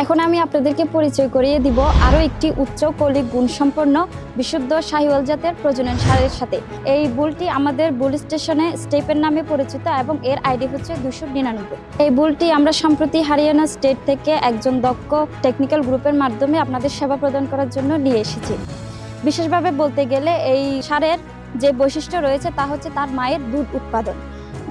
এখন আমি আপনাদেরকে পরিচয় করিয়ে দিব আরও একটি উচ্চ কৌলিক গুণসম্পন্ন বিশুদ্ধ শাহিওয়াল জাতের প্রজনন সারের সাথে। এই বুলটি আমাদের বুল স্টেশনে স্টেপের নামে পরিচিত এবং এর আইডি হচ্ছে দুশো নিরানব্বই। এই বুলটি আমরা সম্প্রতি হারিয়ানা স্টেট থেকে একজন দক্ষ টেকনিক্যাল গ্রুপের মাধ্যমে আপনাদের সেবা প্রদান করার জন্য নিয়ে এসেছি। বিশেষভাবে বলতে গেলে এই সারের যে বৈশিষ্ট্য রয়েছে তা হচ্ছে তার মায়ের দুধ উৎপাদন।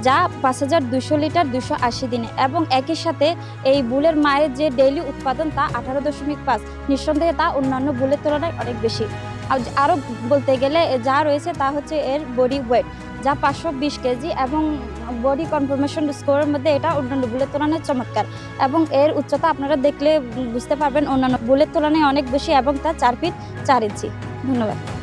যা পাঁচ হাজার দুশো লিটার দুশো আশি দিনে এবং একই সাথে এই বুলের মায়ের যে ডেইলি উৎপাদন তা আঠারো দশমিক পাঁচ নিঃসন্দেহে তা অন্যান্য বুলের তুলনায় অনেক বেশি। আর- আরও বলতে গেলে যা রয়েছে তা হচ্ছে এর বডি ওয়েট যা পাঁচশো বিশ কেজি এবং বডি কনফার্মেশন স্কোরের মধ্যে এটা অন্যান্য বুলের তুলনায় চমৎকার এবং এর উচ্চতা আপনারা দেখলে বুঝতে পারবেন অন্যান্য বুলের তুলনায় অনেক বেশি এবং তা চার ফিট চার ইঞ্চি। ধন্যবাদ।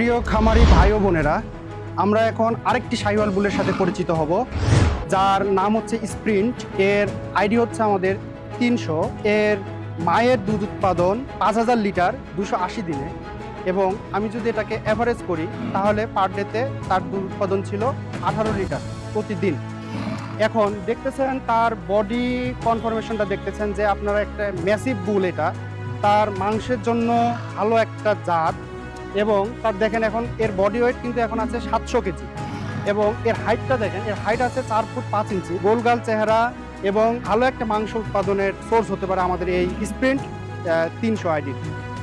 প্রিয় খামারি ভাই ও বোনেরা, আমরা এখন আরেকটি সাইওয়াল বুলের সাথে পরিচিত হব, যার নাম হচ্ছে স্প্রিন্ট, এর আইডি হচ্ছে আমাদের তিনশো, এর মায়ের দুধ উৎপাদন পাঁচ হাজার লিটার দুশো আশি দিনে, এবং আমি যদি এটাকে অ্যাভারেজ করি, তাহলে পার ডেতে তার দুধ উৎপাদন ছিল আঠারো লিটার প্রতিদিন। এখন দেখতেছেন তার বডি কনফরমেশনটা দেখতেছেন যে আপনারা একটা ম্যাসিভ বুল এটা, তার মাংসের জন্য ভালো একটা জাত এবং তার দেখেন এখন এর বডি ওয়েট কিন্তু এখন আছে সাতশো কেজি। এবং এর হাইটটা দেখেন, এর হাইট আছে চার ফুট পাঁচ ইঞ্চি। গোলগাল চেহারা এবং ভালো একটা মাংস উৎপাদনের সোর্স হতে পারে আমাদের এই স্প্রিন্ট তিনশো আইডি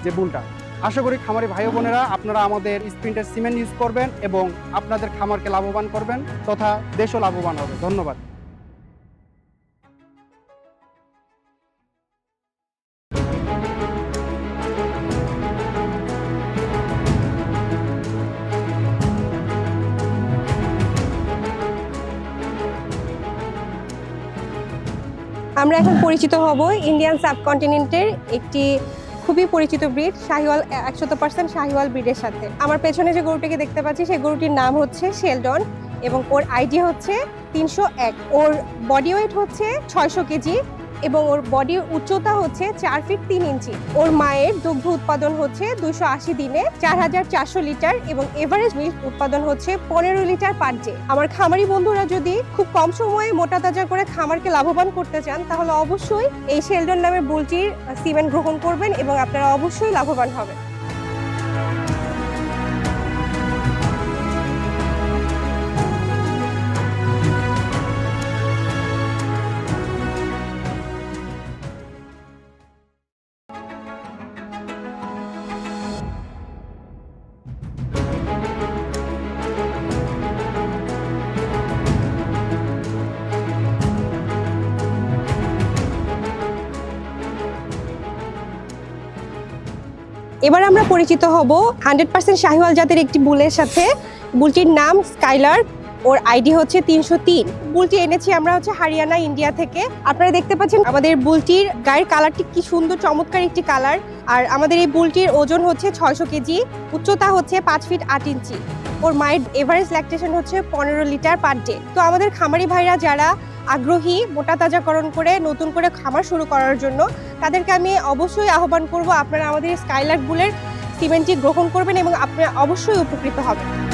যে বুলটা আশা করি খামারি ভাই বোনেরা আপনারা আমাদের স্প্রিন্টের সিমেন্ট ইউজ করবেন এবং আপনাদের খামারকে লাভবান করবেন তথা দেশও লাভবান হবে। ধন্যবাদ। আমরা এখন পরিচিত হব ইন্ডিয়ান সাবকন্টিনেন্টের একটি খুবই পরিচিত ব্রিড, শাহিওয়াল একশত পার্সেন্ট শাহিওয়াল ব্রিডের সাথে। আমার পেছনে যে গরুটিকে দেখতে পাচ্ছি, সেই গরুটির নাম হচ্ছে শেলডন এবং ওর আইডি হচ্ছে তিনশো এক। ওর বডি ওয়েট হচ্ছে ছয়শো কেজি। এবং ওর বডির উচ্চতা হচ্ছে চার ফিট তিন ইঞ্চি। ওর মায়ের দুগ্ধ উৎপাদন হচ্ছে দুশো আশি দিনে চার হাজার চারশো লিটার এবং এভারেজ মিল্ক উৎপাদন হচ্ছে পনেরো লিটার পার ডে আমার খামারি বন্ধুরা যদি খুব কম সময়ে মোটা তাজা করে খামারকে লাভবান করতে চান, তাহলে অবশ্যই এই শেলডন নামের বুলটির সিমেন্ট গ্রহণ করবেন এবং আপনারা অবশ্যই লাভবান হবেন। এবার আমরা পরিচিত হব হান্ড্রেড পার্সেন্ট শাহিওয়াল জাতের একটি বুলের সাথে। বুলটির নাম স্কাইলার ওর আইডি হচ্ছে তিনশো তিন। বুলটি এনেছি আমরা হচ্ছে হারিয়ানা, ইন্ডিয়া থেকে। আপনারা দেখতে পাচ্ছেন আমাদের বুলটির গায়ের কালারটি কি সুন্দর, চমৎকার একটি কালার। আর আমাদের এই বুলটির ওজন হচ্ছে ছয়শো কেজি, উচ্চতা হচ্ছে পাঁচ ফিট আট ইঞ্চি। ওর মায়ের এভারেজ ল্যাকটেশন হচ্ছে পনেরো লিটার পার ডে। তো আমাদের খামারি ভাইরা যারা আগ্রহী মোটা তাজাকরণ করে নতুন করে খামার শুরু করার জন্য তাদেরকে আমি অবশ্যই আহ্বান করব, আপনারা আমাদের স্কাইলার্ক বুলের সিমেন্টটি গ্রহণ করবেন এবং আপনারা অবশ্যই উপকৃত হবেন।